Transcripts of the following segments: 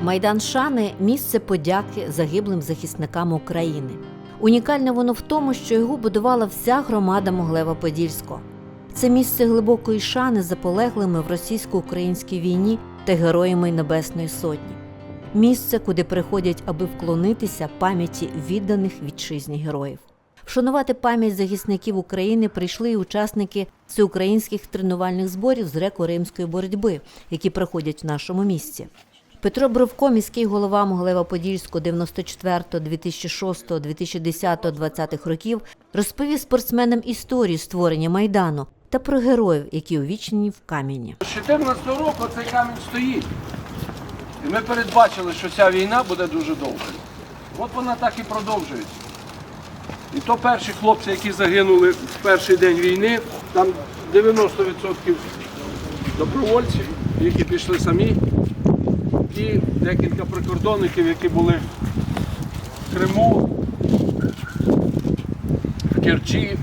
Майдан Шани місце подяки загиблим захисникам України. Унікальне воно в тому, що його будувала вся громада Моглева-Подільського. Це місце глибокої шани заполеглими в російсько-українській війні та героями Небесної Сотні. Місце, куди приходять, аби вклонитися пам'яті відданих вітчизні героїв. Вшанувати пам'ять захисників України прийшли і учасники всеукраїнських тренувальних зборів з греко-римської боротьби, які проходять в нашому місті. Петро Бровко, міський голова Моглева-Подільського 94, 2006, 2010, 20 років, розповів спортсменам історію створення майдану та про героїв, які увічнені в камені. З 14 року цей камінь стоїть. І ми передбачили, що ця війна буде дуже довгою. От вона так і продовжується. І то перші хлопці, які загинули в перший день війни, там 90% добровольців, які пішли самі, і декілька прикордонників, які були в Криму, в Керчі.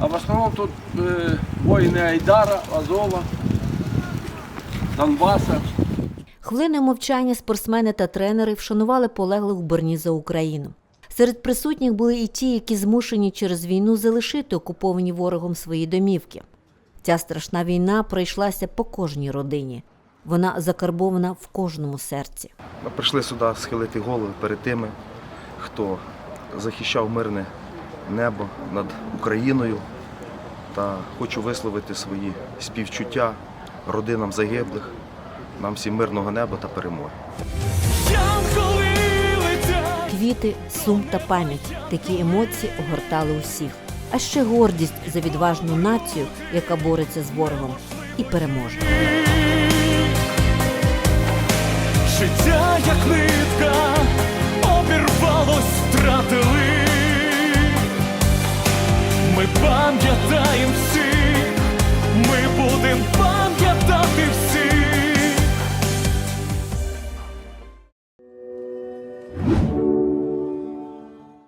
А в основному тут е, воїни Айдара, Азова, Донбаса. Хвилиною мовчання спортсмени та тренери вшанували полеглих в борні за Україну. Серед присутніх були і ті, які змушені через війну залишити окуповані ворогом свої домівки. Ця страшна війна пройшлася по кожній родині. Вона закарбована в кожному серці. Ми прийшли сюди схилити голови перед тими, хто захищав мирне небо над Україною. Та хочу висловити свої співчуття родинам загиблих, нам всім мирного неба та перемоги. Янголи сум та пам'ять такі емоції огортали усіх. А ще гордість за відважну націю, яка бореться з ворогом, і переможе. Життя як нитка обірвалось, втратили. Ми пам'ятаємо всіх, ми будемо пам'ятати всіх.